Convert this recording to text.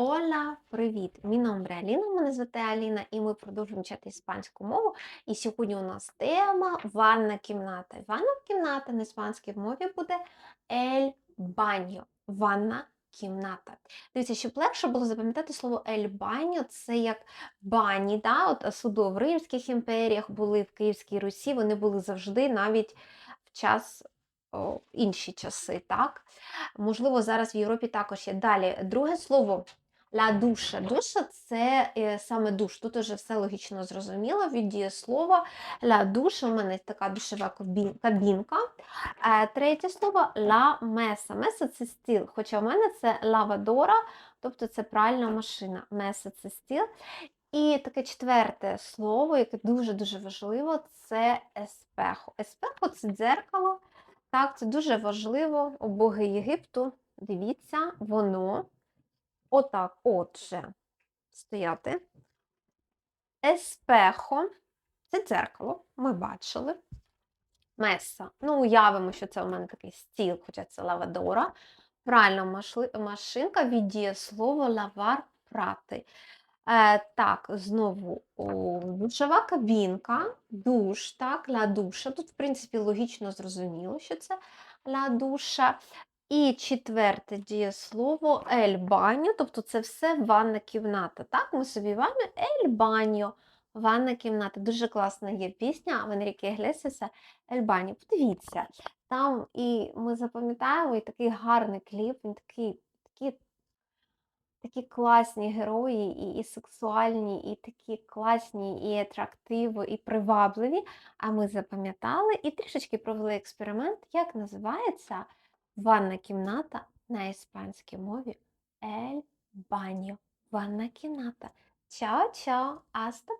Ола, привіт! Мій номер Аліна, мене звати Аліна, і ми продовжуємо вчати іспанську мову. І сьогодні у нас тема ванна кімната. Ванна кімната на іспанській мові буде ель баньо. Ванна кімната. Дивіться, щоб легше було запам'ятати слово ель баньо, це як бані. Да? От судо в Римських імперіях були в Київській Русі, вони були завжди навіть в час. Інші часи, так? Можливо, зараз в Європі також є. Далі, друге слово Ла душа. Душа це е, саме душ. Тут уже все логічно зрозуміло від дієслова. Ла душа у мене така душева кабінка. Е, Третє слово ла меса. Меса це стіл. Хоча в мене це лавадора, тобто це пральна машина. Меса це стіл. І таке четверте слово, яке дуже-дуже важливо, це еспехо. Еспехо це дзеркало. Так, це дуже важливо у боги Єгипту. Дивіться, воно отак, отже, стояти. Еспехо це дзеркало, ми бачили. Меса. Ну, уявимо, що це у мене такий стіл, хоча це лавадора. Пральна машинка від дієслова лавар прати. Е, так, знову о, душова кабінка, душ, так, ла душа. Тут, в принципі, логічно зрозуміло, що це ла душа. І четверте дієслово ель баньо, тобто це все ванна кімната. Так, ми собі вами ель баньо, ванна кімната. Дуже класна є пісня в Енріке Іглесіса Ель баньо. Подивіться, там і ми запам'ятаємо і такий гарний кліп, він такий, такий такі класні герої, і, і сексуальні, і такі класні, і атрактивні, і привабливі. А ми запам'ятали і трішечки провели експеримент, як називається ванна кімната на іспанській мові Ель баньо. Ванна кімната. Чао-чао, аста